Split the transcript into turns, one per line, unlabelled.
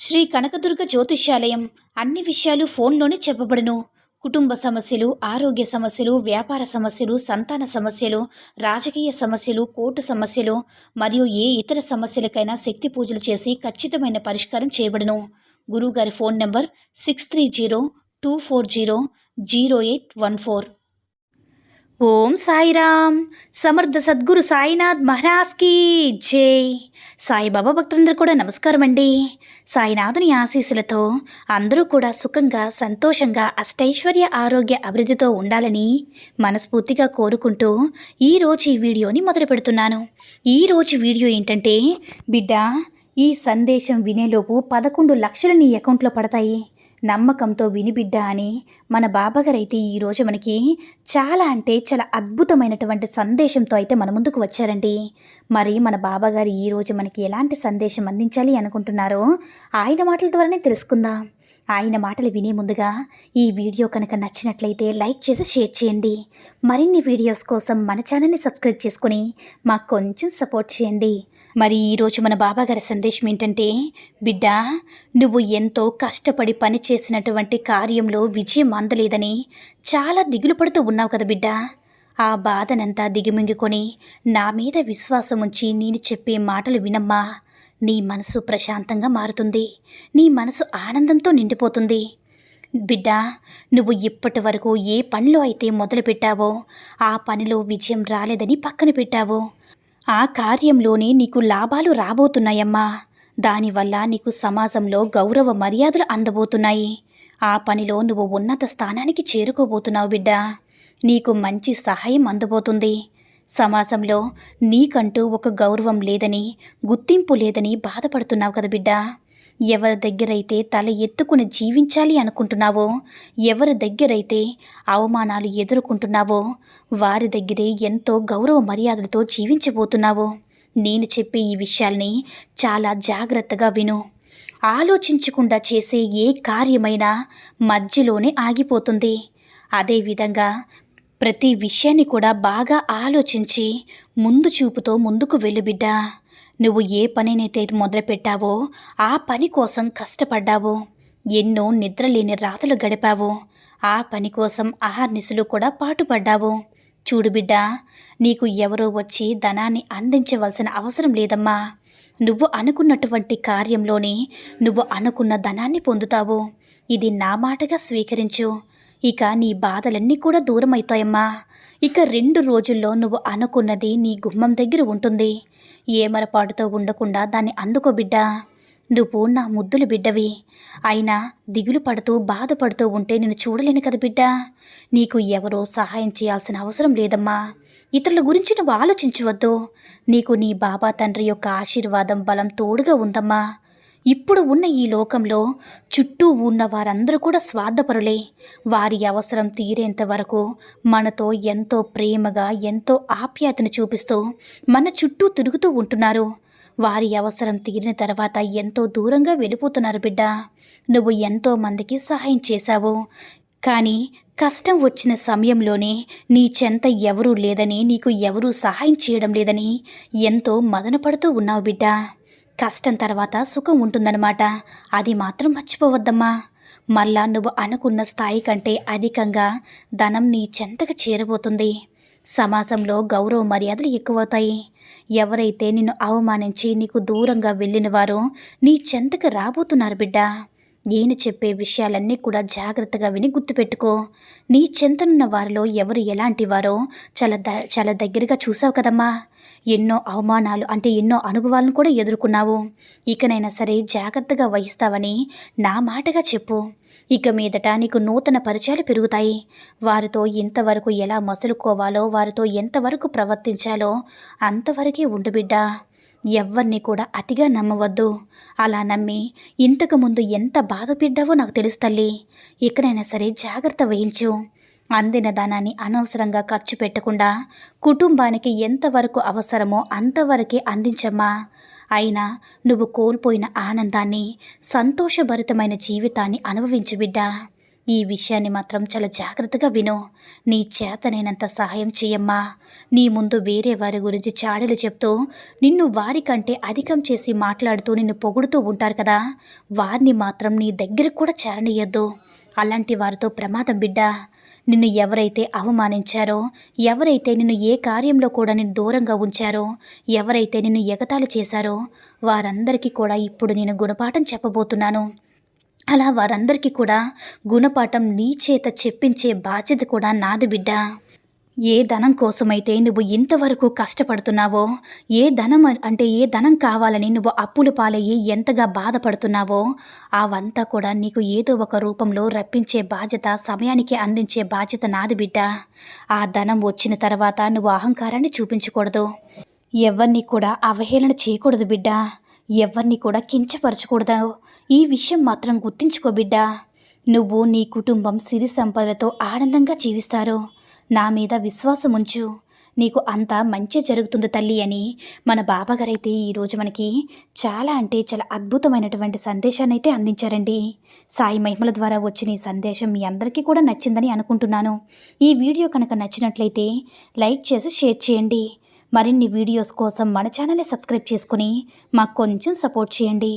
శ్రీ కనకదుర్గ జ్యోతిష్యాలయం అన్ని విషయాలు ఫోన్లోనే చెప్పబడును. కుటుంబ సమస్యలు ఆరోగ్య సమస్యలు వ్యాపార సమస్యలు సంతాన సమస్యలు రాజకీయ సమస్యలు కోర్టు సమస్యలు మరియు ఏ ఇతర సమస్యలకైనా శక్తి పూజలు చేసి ఖచ్చితమైన పరిష్కారం చేయబడును. గురువుగారి phone number six three zero two four zero zero eight one four. Om Sairam. సమర్థ సద్గురు సాయినాథ్ మహారాజ్కి జై. సాయిబాబా భక్తులందరూ కూడా నమస్కారం అండి. సాయినాథుని ఆశీస్సులతో అందరూ కూడా సుఖంగా సంతోషంగా అష్టైశ్వర్య ఆరోగ్య అభివృద్ధితో ఉండాలని మనస్ఫూర్తిగా కోరుకుంటూ ఈరోజు ఈ వీడియోని మొదలు పెడుతున్నాను. ఈరోజు వీడియో ఏంటంటే బిడ్డ ఈ సందేశం వినేలోపు పదకొండు లక్షలు నీ అకౌంట్లో పడతాయి. నమ్మకంతో వినిబిడ్డ అని మన బాబాగారైతే అయితే ఈరోజు మనకి చాలా అంటే చాలా అద్భుతమైనటువంటి సందేశంతో అయితే మన ముందుకు వచ్చారండి. మరి మన బాబాగారు ఈరోజు మనకి ఎలాంటి సందేశం అందించాలి అనుకుంటున్నారో ఆయన మాటల ద్వారానే తెలుసుకుందాం. ఆయన మాటలు వినే ముందుగా ఈ వీడియో కనుక నచ్చినట్లయితే లైక్ చేసి షేర్ చేయండి. మరిన్ని వీడియోస్ కోసం మన ఛానల్ని సబ్స్క్రైబ్ చేసుకుని మాకు కొంచెం సపోర్ట్ చేయండి. మరి ఈరోజు మన బాబాగారి సందేశం ఏంటంటే బిడ్డ నువ్వు ఎంతో కష్టపడి పని చేసినటువంటి కార్యంలో విజయం అందలేదని చాలా దిగులు పడుతూ ఉన్నావు కదా బిడ్డ. ఆ బాధనంతా దిగిమింగుకొని నా మీద విశ్వాసం ఉంచి నేను చెప్పే మాటలు వినమ్మా. నీ మనసు ప్రశాంతంగా మారుతుంది. నీ మనసు ఆనందంతో నిండిపోతుంది. బిడ్డ నువ్వు ఇప్పటి వరకు ఏ పనిలో అయితే మొదలుపెట్టావో ఆ పనిలో విజయం రాలేదని పక్కన పెట్టావో. ఆ కార్యంలోనే నీకు లాభాలు రాబోతున్నాయమ్మా. దానివల్ల నీకు సమాజంలో గౌరవ మర్యాదలు అందబోతున్నాయి. ఆ పనిలో నువ్వు ఉన్నత స్థానానికి చేరుకోబోతున్నావు బిడ్డ. నీకు మంచి సహాయం అందబోతుంది. సమాజంలో నీకంటూ ఒక గౌరవం లేదని గుర్తింపు లేదని బాధపడుతున్నావు కదా బిడ్డ. ఎవరి దగ్గరైతే తల ఎత్తుకుని జీవించాలి అనుకుంటున్నావో ఎవరి దగ్గరైతే అవమానాలు ఎదుర్కొంటున్నావో వారి దగ్గరే ఎంతో గౌరవ మర్యాదలతో జీవించబోతున్నావో. నేను చెప్పే ఈ విషయాల్ని చాలా జాగ్రత్తగా విను. ఆలోచించకుండా చేసే ఏ కార్యమైనా మధ్యలోనే ఆగిపోతుంది. అదేవిధంగా ప్రతి విషయాన్ని కూడా బాగా ఆలోచించి ముందు చూపుతో ముందుకు వెళ్ళు బిడ్డ. నువ్వు ఏ పనినైతే మొదలుపెట్టావో ఆ పని కోసం కష్టపడ్డావు. ఎన్నో నిద్రలేని రాతలు గడిపావు. ఆ పని కోసం ఆహార్నిసులు కూడా పాటుపడ్డావు. చూడు బిడ్డ నీకు ఎవరో వచ్చి ధనాన్ని అందించవలసిన అవసరం లేదమ్మా. నువ్వు అనుకున్నటువంటి కార్యంలోనే నువ్వు అనుకున్న ధనాన్ని పొందుతావు. ఇది నా మాటగా స్వీకరించు. ఇక నీ బాధలన్నీ కూడా దూరమవుతాయమ్మా ఇక రెండు రోజుల్లో నువ్వు అనుకున్నది నీ గుమ్మం దగ్గర ఉంటుంది. ఏమరపాటుతో ఉండకుండా దాన్ని అందుకో బిడ్డా. నువ్వు నా ముద్దులు బిడ్డవి. అయినా దిగులు పడుతూ బాధపడుతూ ఉంటే నేను చూడలేను కదా బిడ్డ. నీకు ఎవరో సహాయం చేయాల్సిన అవసరం లేదమ్మా. ఇతరుల గురించి నువ్వు ఆలోచించవద్దు. నీకు నీ బాబా తండ్రి యొక్క ఆశీర్వాదం బలం తోడుగా ఉందమ్మా. ఇప్పుడు ఉన్న ఈ లోకంలో చుట్టూ ఉన్న వారందరూ కూడా స్వార్థపరులే. వారి అవసరం తీరేంత వరకు మనతో ఎంతో ప్రేమగా ఎంతో ఆప్యాయతను చూపిస్తూ మన చుట్టూ తిరుగుతూ ఉంటున్నారు. వారి అవసరం తీరిన తర్వాత ఎంతో దూరంగా వెళ్ళిపోతున్నారు బిడ్డ. నువ్వు ఎంతో మందికి సహాయం చేశావు. కానీ కష్టం వచ్చిన సమయంలోనే నీ చెంత ఎవరూ లేదని నీకు ఎవరూ సహాయం చేయడం లేదని ఎంతో మదనపడుతూ ఉన్నావు బిడ్డ. కష్టం తర్వాత సుఖం ఉంటుందన్నమాట. అది మాత్రం మర్చిపోవద్దమ్మా. మళ్ళా నువ్వు అనుకున్న స్థాయి కంటే అధికంగా ధనం నీ చెంతకు చేరబోతుంది. సమాజంలో గౌరవ మర్యాదలు ఎక్కువవుతాయి. ఎవరైతే నిన్ను అవమానించి నీకు దూరంగా వెళ్ళిన వారో నీ చెంతకు రాబోతున్నారు బిడ్డా. నేను చెప్పే విషయాలన్నీ కూడా జాగ్రత్తగా విని గుర్తుపెట్టుకో. నీ చెంతనున్న వారిలో ఎవరు ఎలాంటి వారో చాలా ద చాలా దగ్గరగా చూసావు కదమ్మా. ఎన్నో అవమానాలు అంటే ఎన్నో అనుభవాలను కూడా ఎదుర్కొన్నావు. ఇకనైనా సరే జాగ్రత్తగా వహిస్తావని నా మాటగా చెప్పు. ఇక మీదట నీకు నూతన పరిచయాలు పెరుగుతాయి. వారితో ఇంతవరకు ఎలా మసులుకోవాలో వారితో ఎంతవరకు ప్రవర్తించాలో అంతవరకే ఉండు బిడ్డా. ఎవ్వరిని కూడా అతిగా నమ్మవద్దు. అలా నమ్మి ఇంతకుముందు ఎంత బాధపడ్డావో నాకు తెలుసు తల్లి. ఇకనైనా సరే జాగ్రత్త వహించు. అందిన ధనాన్ని అనవసరంగా ఖర్చు పెట్టకుండా కుటుంబానికి ఎంతవరకు అవసరమో అంతవరకే అందించమ్మా. అయినా నువ్వు కోల్పోయిన ఆనందాన్ని సంతోషభరితమైన జీవితాన్ని అనుభవించు బిడ్డా. ఈ విషయాన్ని మాత్రం చాలా జాగ్రత్తగా విను. నీ చేతనైనంత సహాయం చెయ్యమ్మా. నీ ముందు వేరే వారి గురించి చాడలు చెప్తూ నిన్ను వారికంటే అధికం చేసి మాట్లాడుతూ నిన్ను పొగుడుతూ ఉంటారు కదా. వారిని మాత్రం నీ దగ్గరకు కూడా చేరనియద్దు. అలాంటి వారితో ప్రమాదం బిడ్డ. నిన్ను ఎవరైతే అవమానించారో ఎవరైతే నిన్ను ఏ కార్యంలో కూడా నేను దూరంగా ఉంచారో ఎవరైతే నిన్ను ఎగతాళి చేశారో వారందరికీ కూడా ఇప్పుడు నేను గుణపాఠం చెప్పబోతున్నాను. అలా వారందరికీ కూడా గుణపాఠం నీ చేత చెప్పించే బాధ్యత కూడా నాది బిడ్డ. ఏ ధనం కోసమైతే నువ్వు ఇంతవరకు కష్టపడుతున్నావో ఏ ధనం అంటే ఏ ధనం కావాలని నువ్వు అప్పులు పాలయ్యి ఎంతగా బాధపడుతున్నావో అవంతా కూడా నీకు ఏదో ఒక రూపంలో రప్పించే బాధ్యత సమయానికి అందించే బాధ్యత నాది బిడ్డ. ఆ ధనం వచ్చిన తర్వాత నువ్వు అహంకారాన్ని చూపించకూడదు. ఎవరిని కూడా అవహేళన చేయకూడదు బిడ్డ. ఎవరిని కూడా కించపరచకూడదు. ఈ విషయం మాత్రం గుర్తించుకో బిడ్డా. నువ్వు నీ కుటుంబం సిరి సంపదలతో ఆనందంగా జీవిస్తారు. నా మీద విశ్వాసం ఉంచు. నీకు అంతా మంచి జరుగుతుంది తల్లి అని మన బాబాగారైతే ఈరోజు మనకి చాలా అంటే చాలా అద్భుతమైనటువంటి సందేశాన్ని అయితే అందించారండి. సాయి మహిమల ద్వారా వచ్చిన ఈ సందేశం మీ అందరికీ కూడా నచ్చిందని అనుకుంటున్నాను. ఈ వీడియో కనుక నచ్చినట్లయితే లైక్ చేసి షేర్ చేయండి. మరిన్ని వీడియోస్ కోసం మన ఛానల్ని సబ్స్క్రైబ్ చేసుకుని మాకు కొంచెం సపోర్ట్ చేయండి.